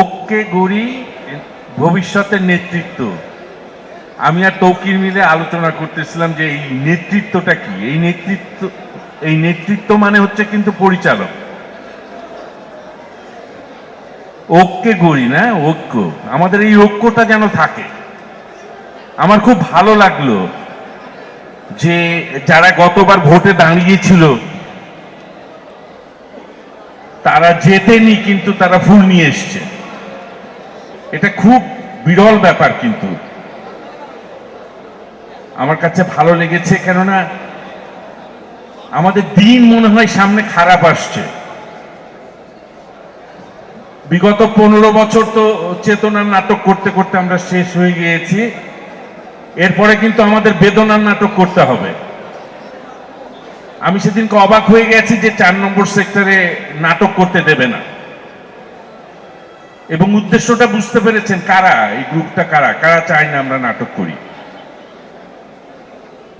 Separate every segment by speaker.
Speaker 1: ওকে গড়ি ভবিষ্যতের নেতৃত্ব। আমি আর তৌকির মিলে আলোচনা করতেছিলাম যে এই নেতৃত্বটা কি? এই নেতৃত্ব এই নেতৃত্ব মানে হচ্ছে কিন্তু পরিচালক। ঐক্যে গড়ি, না? ঐক্য। আমাদের এই ঐক্যটা যেন থাকে। আমার খুব ভালো লাগল যে যারা গতবার ভোটে দাঁড়িয়েছিল, তারা জেতেনি, কিন্তু তারা ফুল নিয়ে এসছে। এটা খুব বিরল ব্যাপার কিন্তু। আমার কাছে ভালো লেগেছে কেননা আমাদের দিন মনে হয় সামনে খারাপ আসছে। বিগত পনেরো বছর তো চেতনার নাটক করতে করতে আমরা শেষ হয়ে গিয়েছি। এরপরে কিন্তু আমাদের বেদনার নাটক করতে হবে। আমি সেদিনকে অবাক হয়ে গেছি যে চার নম্বর সেক্টরে নাটক করতে দেবে না। এবং উদ্দেশ্যটা বুঝতে পেরেছেন কারা? এই গ্রুপটা কারা? কারা চায় না আমরা নাটক করি?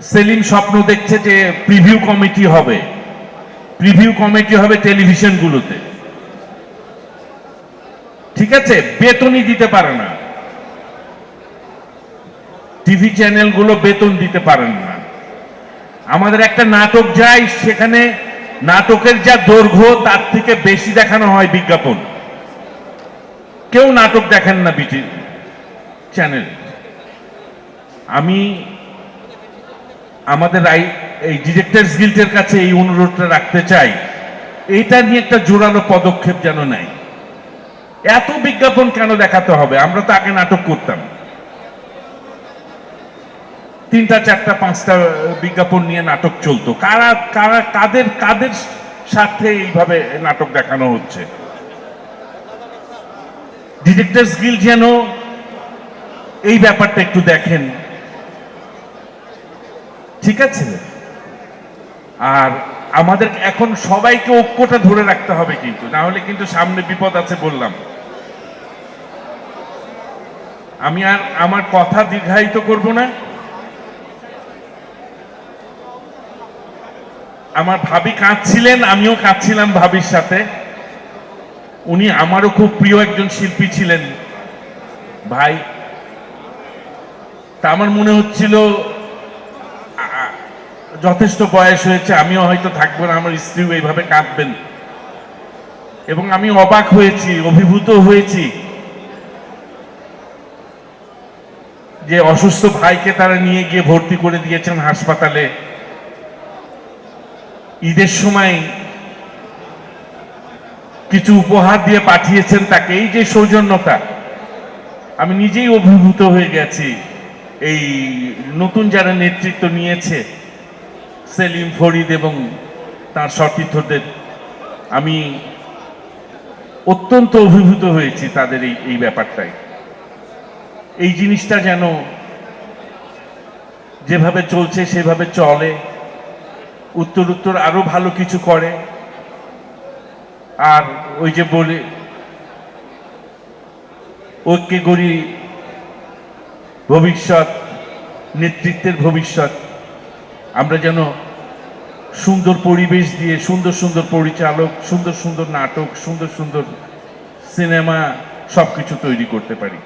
Speaker 1: সেলিম স্বপ্ন দেখছে যে প্রিভিউ কমিটি হবে। প্রিভিউ কমিটি হবে টেলিভিশনগুলোতে। ঠিক আছে? বেতনই দিতে পারে না। টিভি চ্যানেলগুলো বেতন দিতে পারেন না। আমাদের একটা নাটক যায়, সেখানে নাটকের যা দৈর্ঘ্য, তার থেকে বেশি দেখানো হয় বিজ্ঞাপন। কেউ নাটক দেখেন না বিটি চ্যানেল। আমি আমাদের এই ডিরেক্টরস গিল্ডের কাছে এই অনুরোধটা রাখতে চাই। এইটা নিয়ে একটা জোরালো পদক্ষেপ যেন নেয় এত বিজ্ঞাপন কেন দেখাতে হবে? আমরা তো আগে নাটক করতাম। তিনটা, চারটা, পাঁচটা বিজ্ঞাপন নিয়ে নাটক চলতো। কারা কারা, কাদের কাদের সাথে এইভাবে নাটক দেখানো হচ্ছে? ডিরেক্টরস গিল্ড যেন এই ব্যাপারটা একটু দেখেন। ঠিক আছে? আর আমাদের এখন সবাইকে ঐক্যটা ধরে রাখতে হবে কিন্তু, না হলে কিন্তু সামনে বিপদ আছে বললাম। আমি আর আমার কথা দীর্ঘায়িত করব না। আমার ভাবি কাঁদছিলেন, আমিও কাঁদছিলাম ভাবির সাথে। উনি আমারও খুব প্রিয় একজন শিল্পী ছিলেন। ভাই, তা আমার মনে হচ্ছিল যথেষ্ট বয়স হয়েছে, আমিও হয়তো থাকব না, আমার স্ত্রীও এইভাবে কাঁদবেন। এবং আমি অবাক হয়েছি, অভিভূত হয়েছি যে অসুস্থ ভাইকে তারা নিয়ে গিয়ে ভর্তি করে দিয়েছেন হাসপাতালে। ঈদের সময় কিছু উপহার দিয়ে পাঠিয়েছেন তাকে। এই যে সৌজন্যতা, আমি নিজেই অভিভূত হয়ে গেছি। এই নতুন যারা নেতৃত্ব নিয়েছে, সেলিম, ফরিদ এবং তার সতীর্থদের, আমি অত্যন্ত অভিভূত হয়েছি তাদের এই এই ব্যাপারটাই এই জিনিসটা যেন যেভাবে চলছে, সেভাবে চলে উত্তর উত্তর আরও ভালো কিছু করে। আর ওই যে বলে, ঐক্যে গড়ি ভবিষ্যৎ, নেতৃত্বের ভবিষ্যৎ। আমরা যেন সুন্দর পরিবেশ দিয়ে, সুন্দর সুন্দর পরিচালক, সুন্দর সুন্দর নাটক, সুন্দর সুন্দর সিনেমা সব কিছু তৈরি করতে পারি।